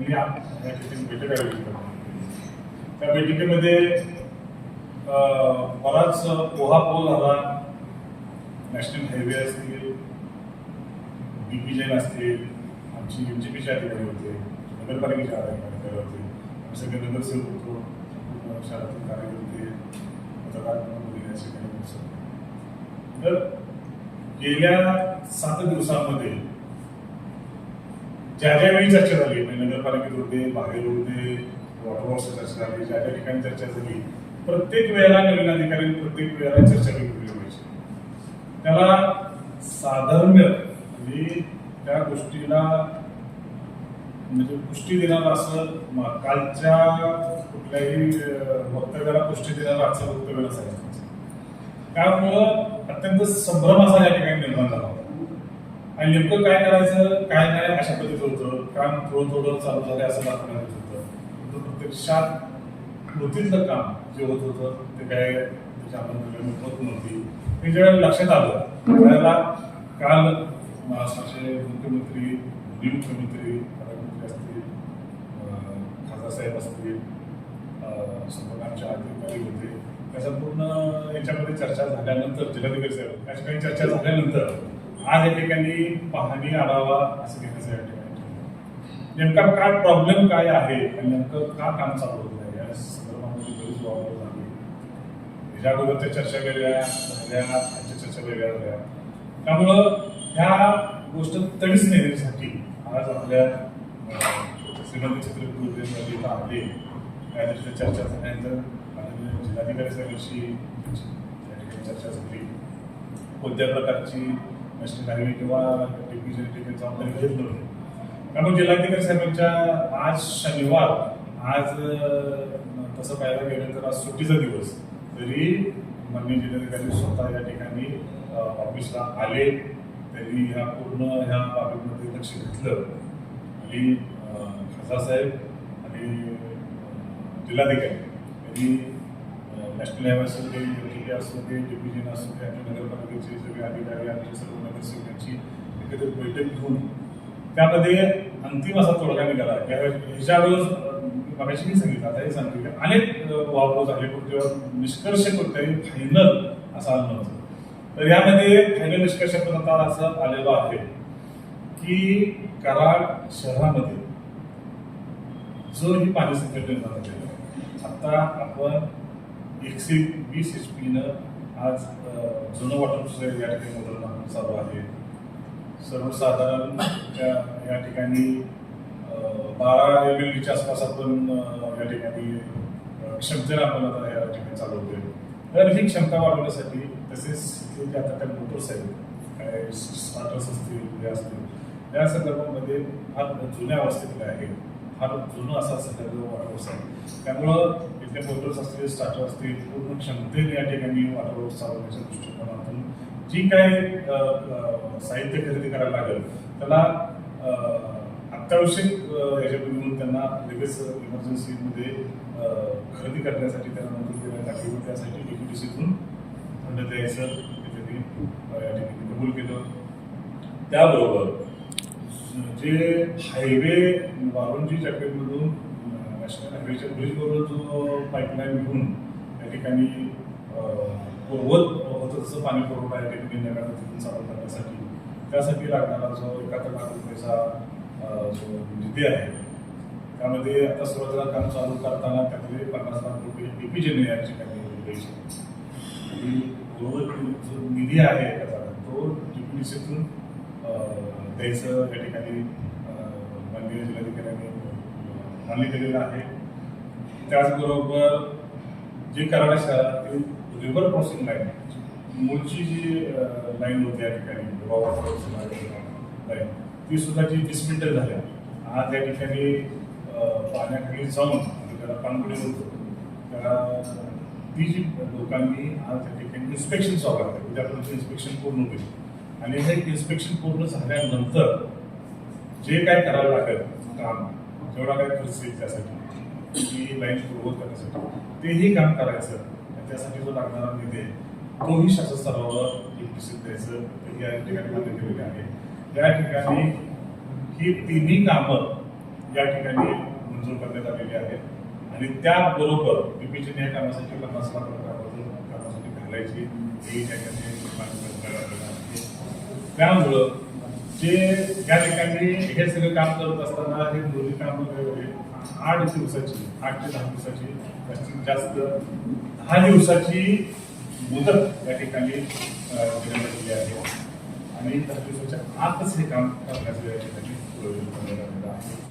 या ठिकाणी बैठक आयोजित त्या बैठकीमध्ये बराच बराच पोहापोल झाला. नॅशनल हायवे असतील बीपी जैन असतील आमची एम जी पीचे अधिकारी होते नगरपालिकेचे अधिकारी होते आमचे सगळे नगरसेवक होतो पूर्ण कार्यकर्ते मतदार असे काही तर गेल्या सात दिवसांमध्ये ज्या ज्या वेळी चर्चा झाली नगरपालिकेत होते बाहेर होते वॉटर चर्चा झाली ज्या ज्या ठिकाणी चर्चा झाली प्रत्येक वेळेला नवीन अधिकारी प्रत्येक वेळेला चर्चा केली पाहिजे त्याला साधर्म्य म्हणजे त्या गोष्टीला म्हणजे पुष्टी देणारं असं कालच्या कुठल्याही वक्तव्याला पुष्टी देणारं असं वक्तव्य सांगितलं त्यामुळं अत्यंत संभ्रम असा या ठिकाणी निर्माण झाला होता. आणि नेमकं काय करायचं काय नाही अशा पद्धतीचं होतं. काम थोडं थोडं चालू झालं असं दाखवण्यात येत होतं. परंतु प्रत्यक्षात कृतीतलं काम जे होत होतं ते काय त्याच्या होत नव्हती. हे ज्यावेळेला लक्षात आलं त्यावेळेला काल महाराष्ट्राचे मुख्यमंत्री माजी मुख्यमंत्री पालकमंत्री असतील खासदार साहेब असतील संपर्कांचे अधिकारी होते. त्याचा पूर्ण याच्यामध्ये चर्चा झाल्यानंतर जिल्हाधिकारी साहेब त्या काही चर्चा झाल्यानंतर आज या ठिकाणी पाहणी आढावा असं घेण्याचं या ठिकाणी नेमका काय प्रॉब्लेम काय आहे आणि नेमकं का काम चालू होत आहे? या संदर्भामध्ये बरीच प्रॉब्लेम झाली. त्याच्या अगोदरच्या चर्चा वेगळ्या झाल्या आजच्या चर्चा वेगळ्या झाल्या. त्यामुळं ह्या गोष्ट तडीच नेण्यासाठी आज आपल्या श्रीमंत चित्रकूट इथं आले त्या चर्चा झाल्यानंतर माननीय जिल्हाधिकारी साहेबांशी त्या ठिकाणी चर्चा झाली. कोणत्या प्रकारची नॅशनल हायवे किंवा डेप्युटी ठिकाणी जबाबदारी घेत नव्हती त्यामुळे जिल्हाधिकारी साहेबांच्या आज शनिवार आज तसं पाहायला गेलं तर आज सुट्टीचा दिवस. तरी मान्य जिल्हाधिकारी स्वतः या ठिकाणी ऑफिसला आले. त्यांनी ह्या पूर्ण ह्या बाबीमध्ये लक्ष घेतलं. आणि खासदार साहेब आणि जिल्हाधिकारी यांनी नॅशनल हायवे असू दे एल असू दे डिव्हिजन असू दे आणि नगरपालिकेचे सगळे अधिकारी आमचे सर्व नगरसेवकांची एकत्रित बैठक घेऊन त्यामध्ये अंतिम असा तोडगा निघाला. त्यावेळेस ह्याच्या अगोदर मगाशी मी सांगितलं आता हे सांगतो की अनेक वापर झाले पण तेव्हा निष्कर्ष कोणत्याही फायनल असा अनुभव नव्हतं तर यामध्ये फायनल निष्कर्ष पण आता असं आलेलं आहे की कराड शहरामध्ये जो ही पाणी संकट निर्माण झालेलं आहे. आता आपण एकशे वीस एच पीनं आज जुनं वॉटर या ठिकाणी मोटर टाकणं चालू आहे. सर्वसाधारण त्या या ठिकाणी बारा एम एल आसपास आपण या ठिकाणी अं, आपण आता या ठिकाणी चालवतोय. तर ही क्षमता वाढवण्यासाठी तसेच जे आता त्या मोटर्स आहेत काय स्टार्टर्स असतील हे असतील या संदर्भामध्ये फार जुन्या अवस्थेतले आहेत. फार जुनं असा सगळं वॉटरवर्क्स आहे त्यामुळं इथले मोटर्स असतील स्टार्टर असतील पूर्ण क्षमतेने या ठिकाणी वॉटरवर्क्स चालवण्याच्या दृष्टिकोनातून जी काय साहित्य खरेदी करायला लागेल त्याला अत्यावश्यक अ, म्हणून त्यांना लगेच इमर्जन्सीमध्ये खरेदी करण्यासाठी त्यांना मंजूर देण्यात आली. व त्यासाठी डीपीडीसीतून फंड द्यायचं त्यांनी या ठिकाणी कबूल केलं. त्याबरोबर जे हायवे वारुंजी जॅकेटमधून नॅशनल हायवेच्या ब्रिजवरून जो पाईपलाईन घेऊन त्या ठिकाणी अ, पूर्वत होतं पाणी पुरवठा या ठिकाणी नव्यानं तिथून चालू करण्यासाठी त्यासाठी लागणारा जो एकाहत्तर लाख रुपयाचा जो निधी आहे त्यामध्ये आता सुरुवातीला काम चालू करताना त्यामध्ये पन्नास लाख रुपये डी या ठिकाणी द्यायचे. आणि जो जो निधी आहे त्याचा तो डीपीडीसीतून द्यायचं या ठिकाणी अं, माननीय जिल्हाधिकाऱ्यांनी मान्य केलेलं आहे. त्याचबरोबर जे कराडा शहरातील रिव्हर क्रॉसिंग लाईन मूळची जी लाईन होती या ठिकाणी लाईन ती सुद्धा जी डिसमेंटल झाल्या आज या ठिकाणी पाण्याखाली जाऊन त्याला पाणपुडी होतो. त्याला ती जी लोकांनी आज त्या ठिकाणी इन्स्पेक्शन चालू आहे. उद्यापर्यंत इन्स्पेक्शन पूर्ण होईल. आणि हे इन्स्पेक्शन पूर्ण झाल्यानंतर जे काय करावं लागेल काम जेवढा काय खर्च येईल त्यासाठी ती लाईन पूर्वत करण्यासाठी तेही काम करायचं. आणि त्यासाठी जो लागणारा निधी तोही शासन स्तरावर विकसित द्यायचं. तेही या ठिकाणी मान्य केलेले आहे. या ठिकाणी ही तिन्ही कामं या ठिकाणी मंजूर करण्यात आलेली आहेत. आणि त्याबरोबर बीपीच्या या कामासाठी पन्नास लाख रुपयापासून कामासाठी घालायची. ही त्या ठिकाणी त्यामुळं जे या ठिकाणी हे सगळं काम करत असताना हे दोन्ही काम आठ दिवसाची आठ ते दहा दिवसाची जास्तीत जास्त दहा दिवसाची मुदत या ठिकाणी अं, आहे. आणि दहा दिवसाच्या आतच हे काम करण्याचं या ठिकाणी आहे.